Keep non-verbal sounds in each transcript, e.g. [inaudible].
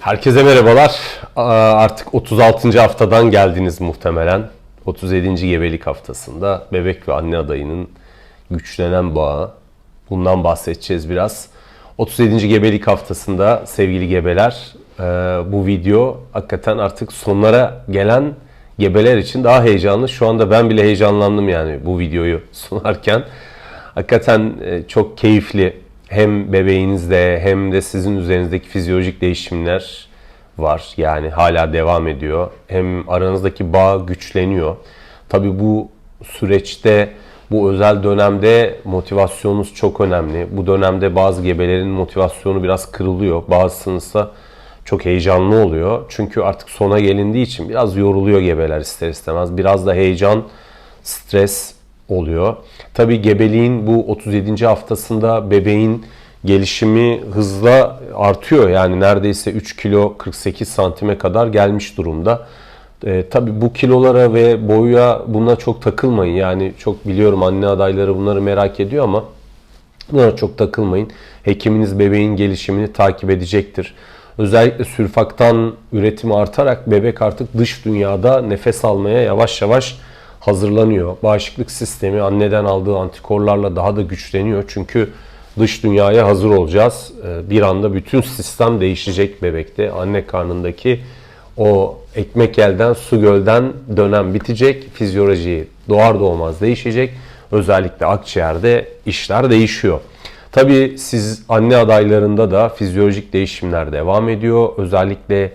Herkese merhabalar. Artık 36. haftadan geldiniz muhtemelen. 37. gebelik haftasında bebek ve anne adayının güçlenen bağı. Bundan bahsedeceğiz biraz. 37. gebelik haftasında sevgili gebeler bu video hakikaten artık sonlara gelen gebeler için daha heyecanlı. Şu anda ben bile heyecanlandım yani bu videoyu [laughs] sunarken. Hakikaten e, çok keyifli. Hem bebeğinizde hem de sizin üzerinizdeki fizyolojik değişimler var. Yani hala devam ediyor. Hem aranızdaki bağ güçleniyor. Tabii bu süreçte bu özel dönemde motivasyonunuz çok önemli. Bu dönemde bazı gebelerin motivasyonu biraz kırılıyor. Bazısınızsa çok heyecanlı oluyor. Çünkü artık sona gelindiği için biraz yoruluyor gebeler ister istemez. Biraz da heyecan, stres oluyor. Tabii gebeliğin bu 37. haftasında bebeğin gelişimi hızla artıyor. Yani neredeyse 3 kilo 48 santime kadar gelmiş durumda. E, tabii bu kilolara ve boya buna çok takılmayın. Yani çok biliyorum anne adayları bunları merak ediyor ama buna çok takılmayın. Hekiminiz bebeğin gelişimini takip edecektir. Özellikle sülfaktan üretimi artarak bebek artık dış dünyada nefes almaya yavaş yavaş hazırlanıyor. Bağışıklık sistemi anneden aldığı antikorlarla daha da güçleniyor. Çünkü dış dünyaya hazır olacağız. Ee, Bir anda bütün sistem değişecek bebekte. Anne karnındaki o ekmek elden su gölden dönem bitecek. Fizyoloji doğar doğmaz değişecek. Özellikle akciğerde işler değişiyor. Tabii siz anne adaylarında da fizyolojik değişimler devam ediyor. Özellikle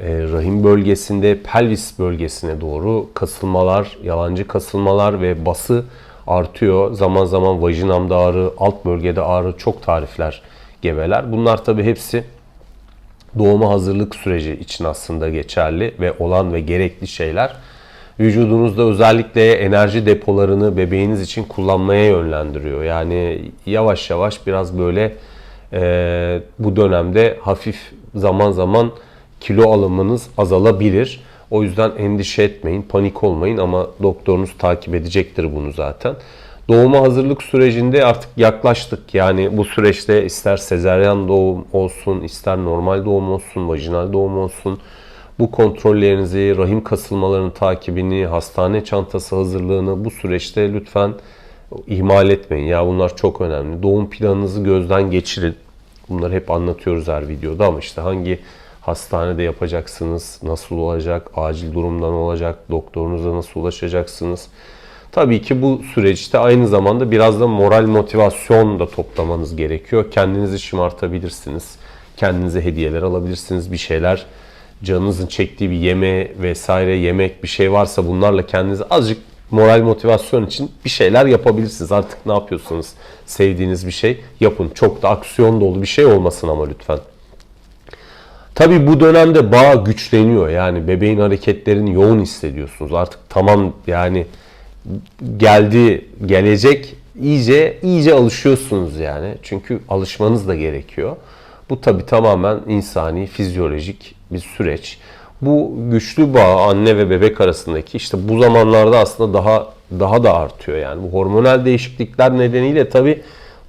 rahim bölgesinde pelvis bölgesine doğru kasılmalar, yalancı kasılmalar ve bası artıyor. Zaman zaman vajinamda ağrı, alt bölgede ağrı çok tarifler gebeler. Bunlar tabii hepsi doğuma hazırlık süreci için aslında geçerli ve olan ve gerekli şeyler. Vücudunuzda özellikle enerji depolarını bebeğiniz için kullanmaya yönlendiriyor. Yani yavaş yavaş biraz böyle e, bu dönemde hafif zaman zaman kilo alımınız azalabilir. O yüzden endişe etmeyin, panik olmayın ama doktorunuz takip edecektir bunu zaten. Doğuma hazırlık sürecinde artık yaklaştık. Yani bu süreçte ister sezaryen doğum olsun, ister normal doğum olsun, vajinal doğum olsun. Bu kontrollerinizi, rahim kasılmalarının takibini, hastane çantası hazırlığını bu süreçte lütfen ihmal etmeyin. Ya bunlar çok önemli. Doğum planınızı gözden geçirin. Bunları hep anlatıyoruz her videoda ama işte hangi hastanede yapacaksınız, nasıl olacak, acil durumdan olacak, doktorunuza nasıl ulaşacaksınız. Tabii ki bu süreçte aynı zamanda biraz da moral motivasyon da toplamanız gerekiyor. Kendinizi şımartabilirsiniz. Kendinize hediyeler alabilirsiniz. Bir şeyler canınızın çektiği bir yeme vesaire yemek bir şey varsa bunlarla kendinize azıcık moral motivasyon için bir şeyler yapabilirsiniz. Artık ne yapıyorsanız sevdiğiniz bir şey yapın. Çok da aksiyon dolu bir şey olmasın ama lütfen. Tabii bu dönemde bağ güçleniyor. Yani bebeğin hareketlerini yoğun hissediyorsunuz. Artık tamam yani geldi, gelecek iyice iyice alışıyorsunuz yani. Çünkü alışmanız da gerekiyor. Bu tabii tamamen insani, fizyolojik bir süreç. Bu güçlü bağ anne ve bebek arasındaki işte bu zamanlarda aslında daha daha da artıyor yani. Bu hormonal değişiklikler nedeniyle tabii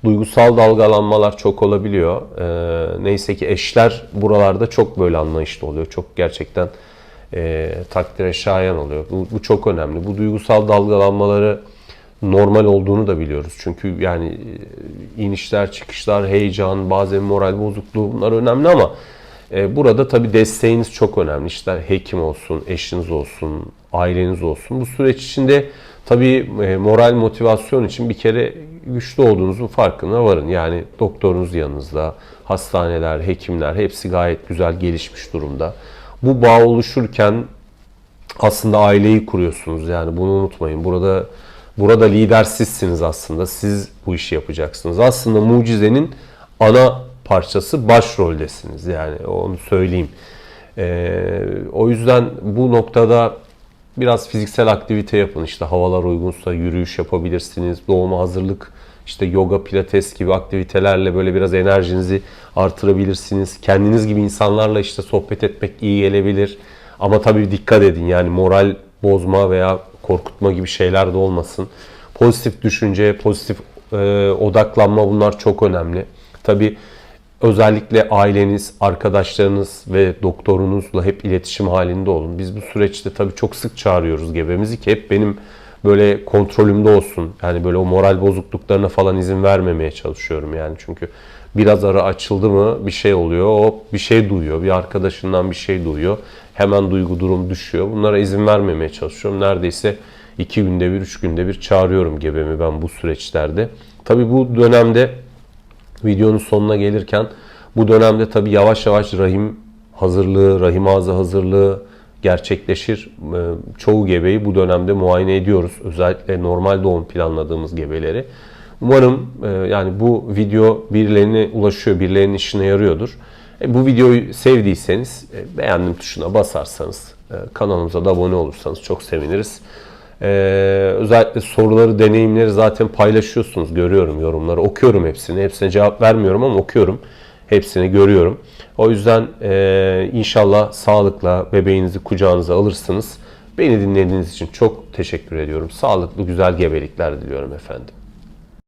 duygusal dalgalanmalar çok olabiliyor. Ee, neyse ki eşler buralarda çok böyle anlayışlı oluyor. Çok gerçekten e, takdire şayan oluyor. Bu, bu çok önemli. Bu duygusal dalgalanmaları normal olduğunu da biliyoruz. Çünkü yani e, inişler, çıkışlar, heyecan, bazen moral bozukluğu bunlar önemli ama e, burada tabii desteğiniz çok önemli. İşte hekim olsun, eşiniz olsun, aileniz olsun. Bu süreç içinde tabii e, moral motivasyon için bir kere güçlü olduğunuzun farkına varın. Yani doktorunuz yanınızda, hastaneler, hekimler hepsi gayet güzel gelişmiş durumda. Bu bağ oluşurken aslında aileyi kuruyorsunuz. Yani bunu unutmayın. Burada burada lider sizsiniz aslında. Siz bu işi yapacaksınız. Aslında mucizenin ana parçası başroldesiniz. Yani onu söyleyeyim. Ee, o yüzden bu noktada biraz fiziksel aktivite yapın. İşte havalar uygunsa yürüyüş yapabilirsiniz. Doğuma hazırlık, işte yoga, pilates gibi aktivitelerle böyle biraz enerjinizi artırabilirsiniz. Kendiniz gibi insanlarla işte sohbet etmek iyi gelebilir. Ama tabii dikkat edin yani moral bozma veya korkutma gibi şeyler de olmasın. Pozitif düşünce, pozitif e, odaklanma bunlar çok önemli. Tabii Özellikle aileniz, arkadaşlarınız ve doktorunuzla hep iletişim halinde olun. Biz bu süreçte tabii çok sık çağırıyoruz gebemizi ki hep benim böyle kontrolümde olsun. Yani böyle o moral bozukluklarına falan izin vermemeye çalışıyorum yani. Çünkü biraz ara açıldı mı bir şey oluyor. O bir şey duyuyor. Bir arkadaşından bir şey duyuyor. Hemen duygu durum düşüyor. Bunlara izin vermemeye çalışıyorum. Neredeyse iki günde bir, üç günde bir çağırıyorum gebemi ben bu süreçlerde. Tabii bu dönemde videonun sonuna gelirken bu dönemde tabii yavaş yavaş rahim hazırlığı, rahim ağzı hazırlığı gerçekleşir. Ee, Çoğu gebeyi bu dönemde muayene ediyoruz. Özellikle normal doğum planladığımız gebeleri. Umarım e, yani bu video birilerine ulaşıyor, birilerinin işine yarıyordur. E, Bu videoyu sevdiyseniz e, beğendim tuşuna basarsanız, kanalımıza da abone olursanız çok seviniriz. Ee, özellikle soruları, deneyimleri zaten paylaşıyorsunuz. Görüyorum yorumları. Okuyorum hepsini. Hepsine cevap vermiyorum ama okuyorum. Hepsini görüyorum. O yüzden e, inşallah sağlıkla bebeğinizi kucağınıza alırsınız. Beni dinlediğiniz için çok teşekkür ediyorum. Sağlıklı, güzel gebelikler diliyorum efendim.